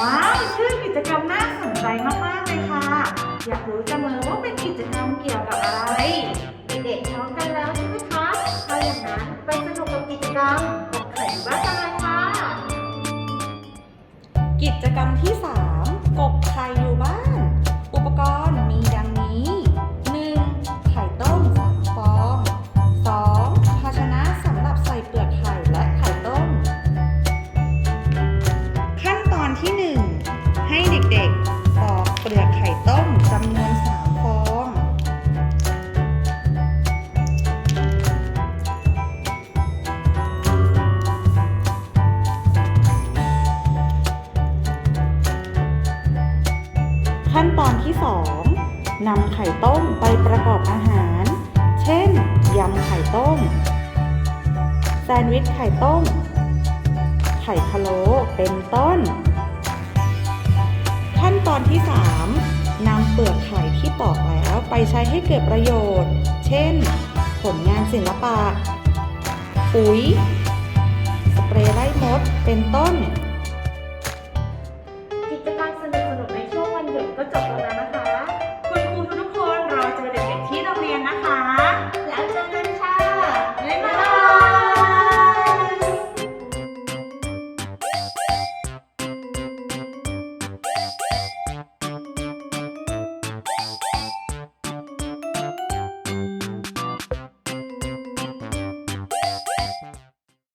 ว้าวชื่อกิจกรรมน่าสนใจมาก ๆ เลยค่ะ อยากรู้จังเลยว่าเป็นกิจกรรมเกี่ยวกับอะไร เด็กๆพร้อมกันแล้วใช่ไหมคะถ้าอย่างนั้นไปสนุกกับกิจกรรมกับไข่บ้านกันเลยค่ะ กิจกรรมที่ 3 กบไข่ ที่ 1 ให้เด็กๆปอกเปลือกไข่ต้มจำนวน3ฟองขั้นตอนที่ 2นำไข่ต้มไปประกอบอาหาร เช่นยำไข่ต้ม แซนด์วิชไข่ต้ม ไข่พะโล้เป็นต้นขั้นตอน ที่ 3 นำเปลือกไข่ที่ปอกแล้วไปใช้ให้เกิดประโยชน์ เช่น ผลงานศิลปะ ปุ๋ย สเปรย์ไล่มด เป็นต้น กิจกรรมสนุกสนุกในช่วงวันหยุดก็จบแล้วนะคะ